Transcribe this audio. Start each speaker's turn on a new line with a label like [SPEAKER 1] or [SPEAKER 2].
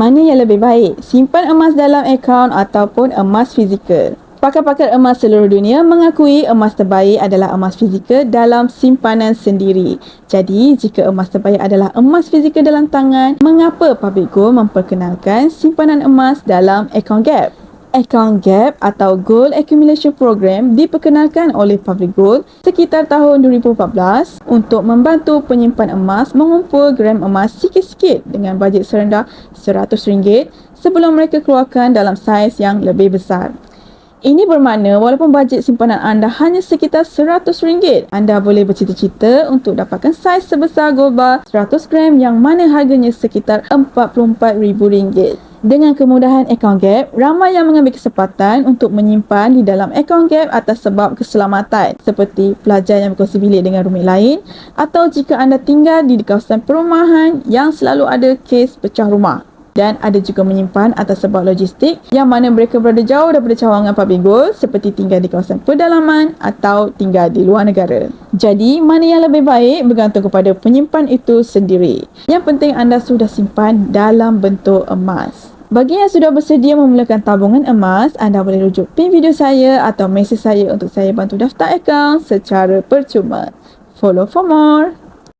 [SPEAKER 1] Mana yang lebih baik? Simpan emas dalam akaun ataupun emas fizikal? Pakar-pakar emas seluruh dunia mengakui emas terbaik adalah emas fizikal dalam simpanan sendiri. Jadi, jika emas terbaik adalah emas fizikal dalam tangan, mengapa Public Gold memperkenalkan simpanan emas dalam akaun Gap? Account Gap atau Gold Accumulation Program diperkenalkan oleh Public Gold sekitar tahun 2014 untuk membantu penyimpan emas mengumpul gram emas sikit-sikit dengan bajet serendah RM100 sebelum mereka keluarkan dalam saiz yang lebih besar. Ini bermakna walaupun bajet simpanan anda hanya sekitar RM100, anda boleh bercita-cita untuk dapatkan saiz sebesar gold bar 100 gram yang mana harganya sekitar RM44,000. Dengan kemudahan account gap, ramai yang mengambil kesempatan untuk menyimpan di dalam account gap atas sebab keselamatan seperti pelajar yang berkongsi bilik dengan rumit lain atau jika anda tinggal di kawasan perumahan yang selalu ada kes pecah rumah dan ada juga menyimpan atas sebab logistik yang mana mereka berada jauh daripada cawangan public goal seperti tinggal di kawasan pedalaman atau tinggal di luar negara. Jadi, mana yang lebih baik bergantung kepada penyimpan itu sendiri. Yang penting anda sudah simpan dalam bentuk emas. Bagi yang sudah bersedia memulakan tabungan emas, anda boleh rujuk pin video saya atau mesej saya untuk saya bantu daftar akaun secara percuma. Follow for more.